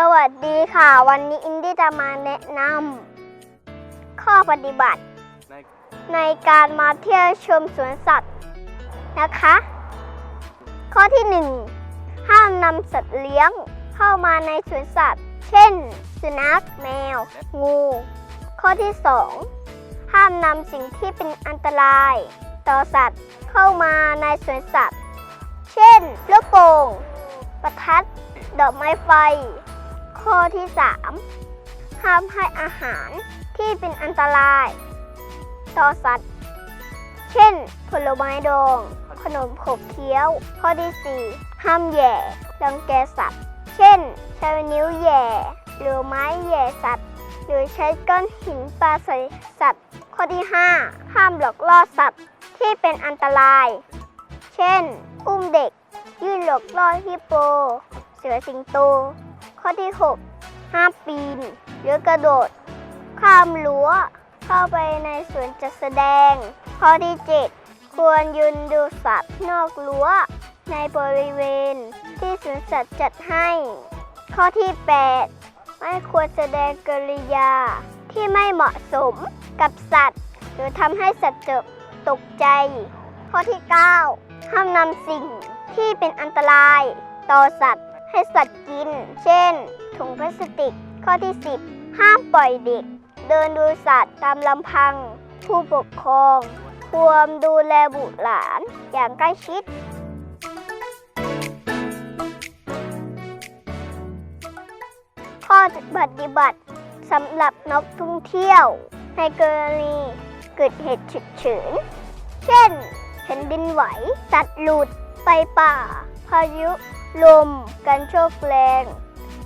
สวัสดีค่ะ วันนี้อินดี้จะมาแนะนำข้อปฏิบัติ ในในการมาเที่ยวชมสวนสัตว์นะคะ ข้อที่ 1 ห้ามนำสัตว์เลี้ยงเข้ามาในสวนสัตว์ เช่น สุนัขแมว งู ข้อที่ 2 ห้ามนำสิ่งที่เป็นอันตราย ต่อสัตว์เข้ามาในสวนสัตว์ เช่นลูกโป่งประทัดดอกไม้ไฟ ข้อที่ 3 ห้ามให้อาหารที่เป็นอันตราย ต่อสัตว์ เช่น ผลไม้ดอง ขนมขบเคี้ยว ข้อที่ 4 ห้ามแย่รังแกสัตว์ เช่น ใช้นิ้วแย่ หรือไม้แย่สัตว์ หรือใช้ก้อนหินปาใส่สัตว์ ข้อที่ 5 ห้ามหลอกล่อสัตว์ที่เป็นอันตราย เช่น อุ้มเด็ก ยื่นหลอกล่อฮิปโป เสือสิงโต ข้อที่ 6 ห้ามปีนหรือกระโดด ข้ามรั้ว เข้าไปในสวนจัดแสดง ข้อที่ 7 ควรยืนดูสัตว์นอกรั้ว ในบริเวณที่สวนสัตว์จัดให้ ข้อที่ 8 ไม่ควรแสดงกริยา ที่ไม่เหมาะสมกับสัตว์ หรือทำให้สัตว์เจ็บตกใจ ข้อที่ 9 ห้ามนำสิ่งที่เป็นอันตรายต่อสัตว์ ให้สัตว์กิน เช่น ถุงพลาสติก ข้อที่ 10 ห้ามปล่อยเด็ก เดินดูสัตว์ตามลำพัง ผู้ปกครอง ควรดูแลบุตรหลานอย่างใกล้ชิดข้อปฏิบัติสำหรับนกท่องเที่ยว ในกรณีเกิดเหตุฉุกเฉิน เช่นแผ่นดินไหว สัตัดหลุด ไฟป่า พายุ ลม กันโชกแรง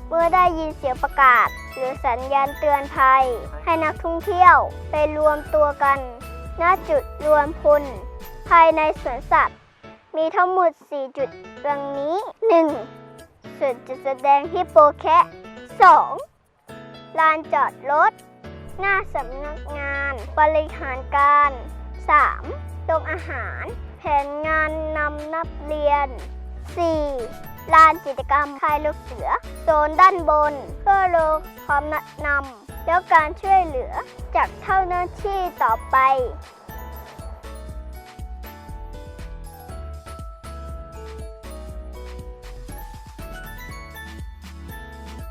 เมื่อได้ยินเสียงประกาศ หรือสัญญาณเตือนภัย ให้นักท่องเที่ยวไปรวมตัวกัน ณจุดรวมพล ภายในสวนสัตว์ มีทั้งหมด 4 จุดดังนี้ 1. ส่วนจุดแสดงฮิปโปแคะ 2. ลานจอดรถ หน้าสำนักงานบริหารการ 3. โรงอาหาร แผนงานนำนักเรียน 4. ลานกิจกรรมคลายลูกเสือ โซนด้านบน เพื่อรอความแนะนำแล้วการช่วยเหลือจากเท่าหน้าที่ต่อไป